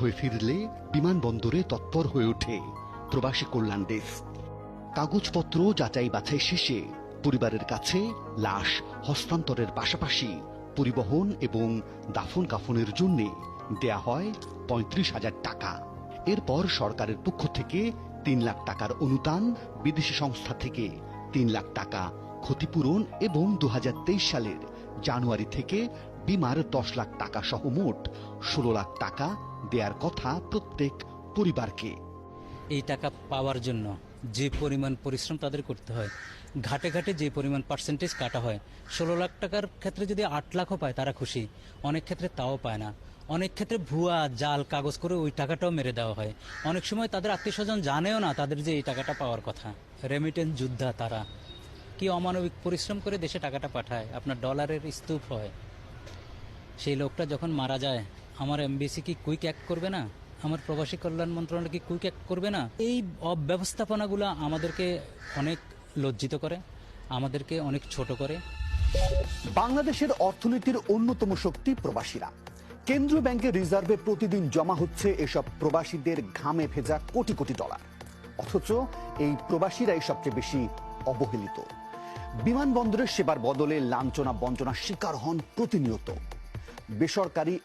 হয়ে ফিরলে বিমানবন্দরে তৎপর হয়ে ওঠে প্রবাসী কল্যাণ ডেস্ক। কাগজপত্র যাচাই বাছাই শেষে পরিবারের কাছে লাশ হস্তান্তরের পাশাপাশি পরিবহন এবং দাফন কাফনের জন্য দেয়া হয় পঁয়ত্রিশ হাজার টাকা। এরপর সরকারের পক্ষ থেকে তিন লাখ টাকার অনুদান বিদেশি সংস্থা থেকে তিন লাখ টাকা ক্ষতিপূরণ এবং দু হাজার তেইশ সালের জানুয়ারি থেকে বিমার দশ লাখ টাকা সহ মোট ষোলো লাখ টাকা দেয়ার কথা প্রত্যেক পরিবারকে। এই টাকা পাওয়ার জন্য যে পরিমাণ পরিশ্রম তাদের করতে হয়, ঘাটে ঘাটে যে পরিমাণ পার্সেন্টেজ কাটা হয়, ষোলো লাখ টাকার ক্ষেত্রে যদি আট লাখও পায় তারা খুশি, অনেক ক্ষেত্রে তাও পায় না। অনেক ক্ষেত্রে ভুয়া জাল কাগজ করে ওই টাকাটাও মেরে দেওয়া হয়। অনেক সময় তাদের আত্মীয় স্বজন জানেও না তাদের যে এই টাকাটা পাওয়ার কথা। রেমিটেন্স যোদ্ধা তারা। কি অমানবিক পরিশ্রম করে দেশে টাকাটা পাঠায়? আপনার ডলারের স্তূপ হয়। সেই লোকটা যখন মারা যায়, আমার এমবিসি কি কুইক অ্যাক্ট করবে না? আমার প্রবাসী কল্যাণ মন্ত্রণালয় কি কুইক অ্যাক্ট করবে না? এই অব্যবস্থাপনাগুলো আমাদেরকে অনেক লজ্জিত করে, আমাদেরকে অনেক ছোট করে। বাংলাদেশের অর্থনীতির অন্যতম শক্তি প্রবাসীরা। কেন্দ্রীয় ব্যাংকের রিজার্ভে প্রতিদিন জমা হচ্ছে এসব প্রবাসীদের ঘামে ভেজা কোটি কোটি ডলার। অথচ এই প্রবাসীরাই সবচেয়ে বেশি অবহেলিত। বিমানবন্দরের সেবার বদলে লাঞ্ছনা বঞ্চনা শিকার হন প্রতিনিয়ত। বেসরকারি